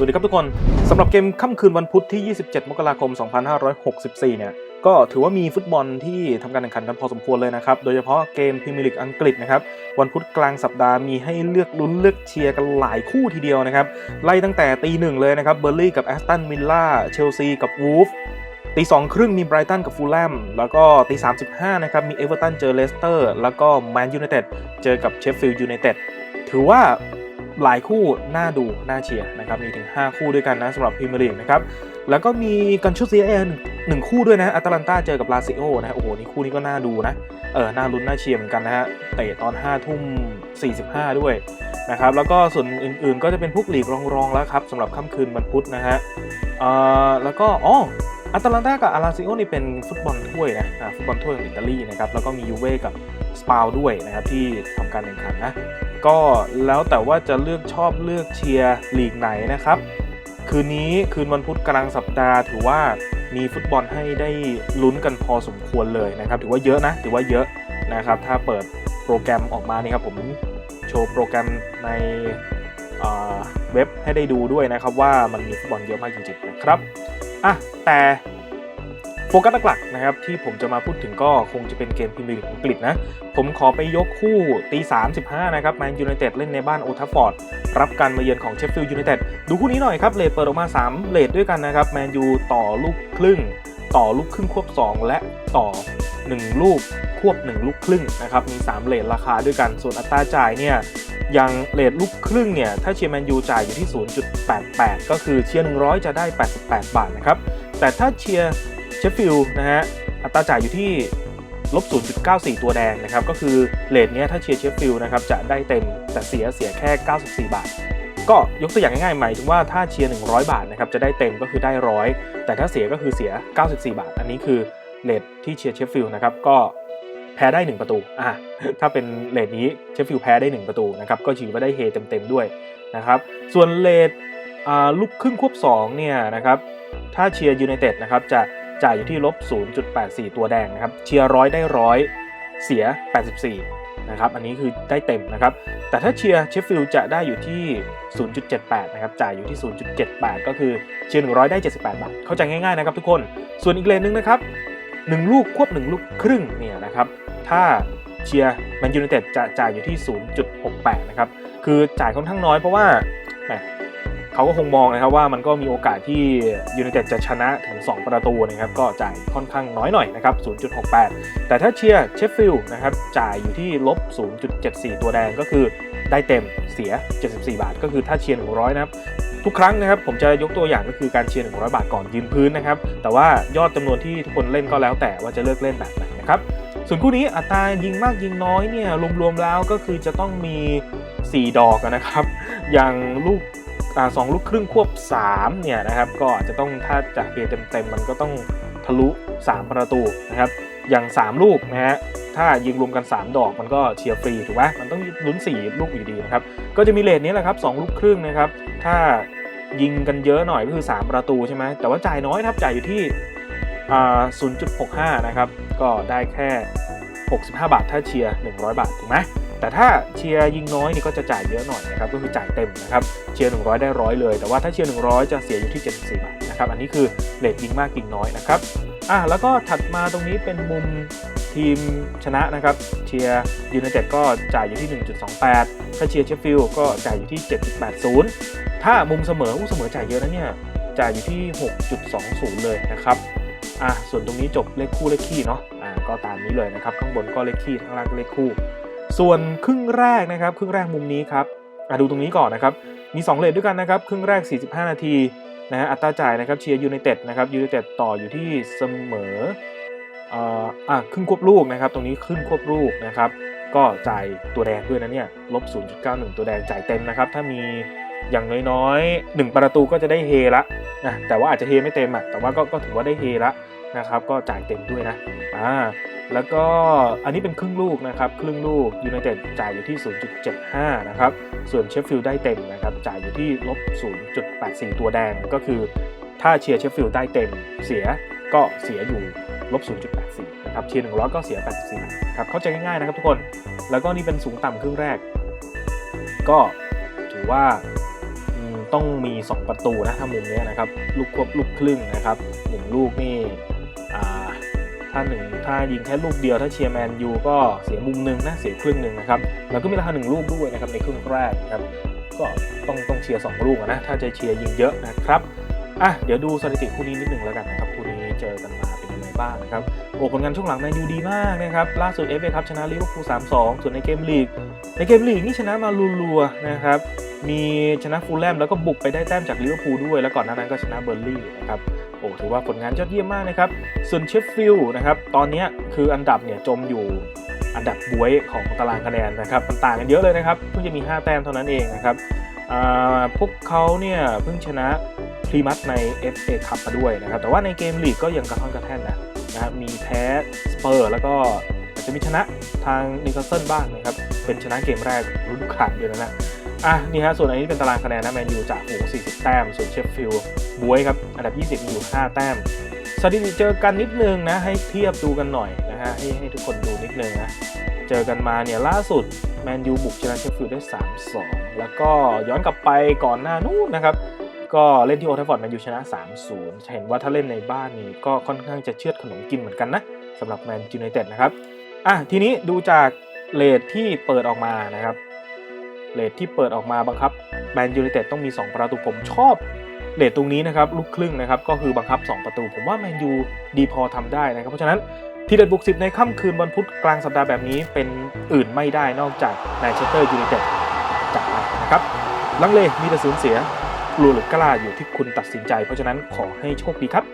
วัสดีครับทุกคนสำหรับเกมค่ำคืนวันพุธที่ 27 มกราคม 2564 เนี่ย ก็ถือว่ามีฟุตบอลที่ทำการแข่งขันกันพอสมควรเลยนะครับ โดยเฉพาะเกมพรีเมียร์ลีกอังกฤษนะครับ วันพุธกลางสัปดาห์มีให้เลือกลุ้นเลือกเชียร์กันหลายคู่ทีเดียวนะครับ ไล่ตั้งแต่ตีหนึ่งเลยนะครับ เบอร์ลี่กับแอสตันวิลล่า เชลซีกับวูฟตีสองครึ่งมีไบรตันกับฟูลแลม แล้วก็ตีสามสิบห้านะครับ มีเอเวอร์ตันเจอเลสเตอร์ แล้วก็แมนยูไนเต็ดเจอกับเชฟฟิลด์ยูไนเต็ด ถือว่า หลายคู่น่าดูน่าเชียร์นะครับมีถึง 5 คู่ด้วยกันนะสำหรับพรีเมียร์ลีกนะครับแล้วก็มีกันชุดซีเอ็นหนึ่งคู่ด้วยนะอัตแลนตาเจอกับลาซิโอนะโอ้โหนี่คู่นี้ก็น่าดูนะเออน่าลุ้นน่าเชียร์เหมือนกันนะฮะเตะตอน5ทุ่ม45 ด้วยนะครับแล้วก็ส่วนอื่นๆ ก็จะเป็นพวกลีกรองๆแล้วครับสำหรับค่ำคืนวันพุธนะฮะเอ่อแล้วก็อ๋ออัตแลนตากับอาราซิโอนี่เป็นฟุตบอลถ้วยนะฟุตบอลถ้วยของอิตาลีนะครับแล้วก็มียูเว่กับสปาลด้วยนะครับที่ทำการแข่งขันนะ ก็แล้วแต่ว่าจะเลือกชอบเลือกเชียร์ลีกไหนนะครับ คืนนี้คืนวันพุธกลางสัปดาห์ ถือว่ามีฟุตบอลให้ได้ลุ้นกันพอสมควรเลยนะครับ ถือว่าเยอะนะ ถือว่าเยอะนะครับ ถ้าเปิดโปรแกรมออกมานี่ครับผมโชว์โปรแกรมในเอ่อเว็บให้ได้ดูด้วยนะครับว่ามันมีฟุตบอลเยอะมากจริงๆนะครับอะแต่ โฟกัสหลักๆนะครับที่ผมจะมาพูดถึงก็คงจะเป็นเกมพรีเมียร์ลีกอังกฤษนะ ผมขอไปยกคู่ตี 35 นะครับแมนยูไนเต็ดเล่นในบ้านโอทัฟฟอร์ด รับการมาเยือนของเชฟฟิลด์ยูไนเต็ดดูคู่นี้หน่อยครับเลทเปิดออกมา 3 เลทด้วยกันนะครับแมนยูต่อลูกครึ่ง ต่อลูกครึ่งควบ 2 และต่อ 1 ลูกควบ 1 ลูกครึ่งนะครับมี 3 เลทราคาด้วยกันส่วนอัตราจ่ายเนี่ยอย่างเลทลูกครึ่งเนี่ยถ้าเชียร์แมนยูจ่ายอยู่ที่ 0.88 ก็คือเชียร์ 100 จะได้ 88 บาทนะครับ แต่ถ้าเชียร์ เชฟฟิลด์นะฮะอัตราจ่ายอยู่ที่ลบ 0.94 ตัวแดงนะครับ ก็คือเลทเนี้ยถ้าเชียร์เชฟฟิลด์นะครับจะได้เต็มแต่เสียเสียแค่ 94 บาท ก็ยกตัวอย่างง่ายๆหมายถึงว่าถ้าเชียร์ 100 บาทนะครับจะได้เต็มก็คือได้ร้อยแต่ถ้าเสียก็คือเสีย 94 บาท อันนี้คือเลทที่เชียร์เชฟฟิลด์นะครับก็แพ้ได้ 1 ประตูอะถ้าเป็นเลทนี้เชฟฟิลด์แพ้ได้ 1 ประตูนะครับก็ถือว่าได้เฮเต็มๆด้วยนะครับส่วนเลทอ่าลูกครึ่งควบ2เนี่ยนะครับถ้าเชียร์ยูไนเต็ดนะครับจะ จ่ายอยู่ที่ลบ 0.84 ตัวแดงนะครับ เชียร์ร้อยได้ร้อยเสีย 84 นะครับ อันนี้คือได้เต็มนะครับ แต่ถ้าเชียร์เชฟฟิลด์จะได้อยู่ที่ 0.78 นะครับ จ่ายอยู่ที่ 0.78 ก็คือเชียร์ 100 ได้ 78 บาท เข้าใจง่ายๆนะครับทุกคน ส่วนอีกเลนหนึงนะครับ 1 ลูกควบ 1 ลูกครึ่งเนี่ยนะครับ ถ้าเชียร์แมนยูไนเต็ดจะจ่ายอยู่ที่ 0.68 นะครับ คือจ่ายค่อนข้างน้อยเพราะว่า เขาก็คงมองนะครับว่ามันก็มีโอกาสที่ยูไนเต็ดจะชนะถึง 2 ประตูนะครับก็จ่ายค่อนข้างน้อยหน่อยนะครับ 0.68 แต่ถ้าเชียร์เชฟฟิลด์นะครับจ่ายอยู่ที่ลบ 0.74 ตัวแดงก็คือได้เต็มเสีย 74 บาท ก็คือถ้าเชียร์ 100 นะครับทุกครั้งนะครับผมจะยกตัวอย่างก็คือการเชียร์ 100 บาทก่อนยืนพื้นนะครับ แต่ว่ายอดจำนวนที่ทุกคนเล่นก็แล้วแต่ว่าจะเลือกเล่นแบบไหนนะครับ ส่วนคู่นี้อัตรายิงมากยิงน้อยเนี่ยรวมๆแล้วก็คือจะต้องมี 4 ดอกนะครับ อย่างลูก สองลูกครึ่งควบ3เนี่ยนะครับก็อาจจะต้องถ้าจะเฮเต็มๆมันก็ต้องทะลุ 3 ประตูนะครับอย่าง 3 ลูกนะฮะถ้ายิงรวมกัน 3 ดอกมันก็เชียร์ฟรีถูกไหมมันต้องลุ้น 4 ลูกอยู่ดีนะครับก็จะมีเลทนี้แหละครับ2ลูกครึ่งนะครับถ้ายิงกันเยอะหน่อยก็คือ 3 ประตูใช่ไหมแต่ว่าจ่ายน้อยครับจ่ายอยู่ที่0.65 นะครับ ก็ได้แค่ 65 บาท ถ้าเชียร์ 100 บาท ถูกไหม แต่ถ้าเชียร์ยิงน้อยนี่ก็จะจ่ายเยอะหน่อยนะครับก็คือจ่ายเต็มนะครับเชียร์100 ได้ร้อยเลย แต่ว่าถ้าเชียร์100 จะเสียอยู่ที่ 74 บาทนะครับอันนี้คือเลทยิงมากยิงน้อยนะครับอะแล้วก็ถัดมาตรงนี้เป็นมุมทีมชนะนะครับเชียร์ยูไนเต็ดก็จ่ายอยู่ที่ 1.28 ถ้าเชียร์เชฟฟิลด์ก็จ่ายอยู่ที่ 7.80 ถ้ามุมเสมออู้เสมอจ่ายเยอะนะเนี่ยจ่ายอยู่ที่ 6.20 เลยนะครับอะส่วนตรงนี้จบเลขคู่เลขคี่เนาะอะก็ตามนี้เลยนะครับ ข้างบนก็เลขคี่ข้างล่างเลขคู่ ส่วนครึ่งแรกนะครับครึ่งแรกมุมนี้ครับอะดูตรงนี้ก่อนนะครับ มี 2เลทด้วยกันนะครับครึ่งแรก 45 นาทีนะฮะอัตราจ่ายนะครับเชียร์ยูไนเต็ดนะครับยูไนเต็ดต่ออยู่ที่เสมออ่ออะครึ่งควบลูกนะครับ ตรงนี้ครึ่งควบลูกนะครับ ก็จ่ายตัวแดงด้วยนะเนี่ยลบ 0.91 ตัวแดงจ่ายเต็มนะครับ ถ้ามีอย่างน้อยๆ 1 ประตูก็จะได้เฮละนะแต่ว่าอาจจะเฮไม่เต็มอะแต่ว่าก็ก็ถือว่าได้เฮละ นะครับก็จ่ายเต็มด้วยนะอ่าแล้วก็อันนี้เป็นครึ่งลูกนะครับครึ่งลูกยูไนเต็ดจ่ายอยู่ที่ 0.75 นะครับส่วนเชฟฟิลด์ได้เต็มนะครับจ่ายอยู่ที่ลบ 0.84 ตัวแดงก็คือ ถ้าเชียร์เชฟฟิลด์ได้เต็มเสียก็เสียอยู่ลบ 0.84 นะครับเชียร์100 ก็เสีย 84บาทครับเข้าใจง่ายๆนะครับทุกคนแล้วก็นี่เป็นสูงต่ำครึ่งแรก ก็ถือว่าต้องมี 2 ประตูนะถ้ามุมนี้นะครับ ลูกควบลูกครึ่งนะครับหนึ่งลูกนี่ ถ้าหนึ่งถ้ายิงแค่ลูกเดียวถ้าเชียร์แมนยูก็เสียมุมหนึ่งนะเสียครึ่งหนึ่งนะครับแล้วก็มีราคาหนึ่งลูกด้วยนะครับในครึ่งแรกนะครับก็ต้องต้องเชียร์สองลูกนะถ้าจะเชียร์ยิงเยอะนะครับอะเดี๋ยวดูสถิติคู่นี้นิดหนึ่งแล้วกันนะครับคู่นี้เจอกันมาเป็นยังไงบ้างนะครับโอ้ผลงานช่วงหลังแมนยูดีมากนะครับล่าสุดเอฟเอคัพชนะลิเวอร์พูล3-2ส่วนในเกมลีก ในเกมลีกนี่ชนะมารัวๆนะครับมีชนะฟูลแลมแล้วก็บุกไปได้แต้มจากลิเวอร์พูลด้วย แล้วก่อนหน้านั้นก็ชนะเบอร์ลี่นะครับ โอ้ถือว่าผลงานยอดเยี่ยมมากนะครับ ส่วนเชฟฟิลด์นะครับ ตอนนี้คืออันดับเนี่ยจมอยู่อันดับบวยของตารางคะแนนนะครับมันต่างกันเยอะเลยนะครับ เพิ่งจะมี 5 แต้มเท่านั้นเองนะครับพวกเขาเนี่ยเพิ่งชนะพรีมัสใน FA คัพมาด้วยนะครับ แต่ว่าในเกมลีกก็ยังกระท่อนกระแท่นนะนะมีแพ้สเปอร์แล้วก็อาจจะมีชนะทางนิวคาสเซิลบ้างนะครับ เป็นชนะเกมแรกฤดูกาลเดียวนั้นนะ อะนี่ฮะส่วนอันนี้เป็นตารางคะแนนนะแมนยูจากโอ้40 แต้ม ส่วนเชฟฟิลด์บวยครับ อันดับ 20 มีอยู่ 5 แต้มสถิติเจอกันนิดนึงนะ ให้เทียบดูกันหน่อยนะฮะให้ให้ทุกคนดูนิดนึงนะ เจอกันมาเนี่ยล่าสุดแมนยูบุกชนะเชฟฟิลด์ได้ 3-2 แล้วก็ย้อนกลับไปก่อนหน้านู้นนะครับก็เล่นที่โอทัฟฟอร์ดแมนยูชนะ 3-0 เห็นว่าถ้าเล่นในบ้านนี่ก็ค่อนข้างจะเชือดขนมกินเหมือนกันนะสำหรับแมนยูไนเต็ดนะครับ อะทีนี้ดูจากเลทที่เปิดออกมานะครับ เลทที่เปิดออกมาบังคับแมนยูไนเต็ดต้องมี 2 ประตูผมชอบเลทตรงนี้นะครับลูกครึ่งนะครับก็คือบังคับ 2 ประตู ผมว่าแมนยูดีพอทำได้นะครับเพราะฉะนั้นทีเด็ดบุกสิบในค่ำคืนวันพุธกลางสัปดาห์แบบนี้เป็นอื่นไม่ได้นอกจากแมนเชสเตอร์ยูไนเต็ดจัดไปนะครับลังเลมีแต่สูญเสียกลัวหรือกล้าอยู่ที่คุณตัดสินใจ เพราะฉะนั้นขอให้โชคดีครับ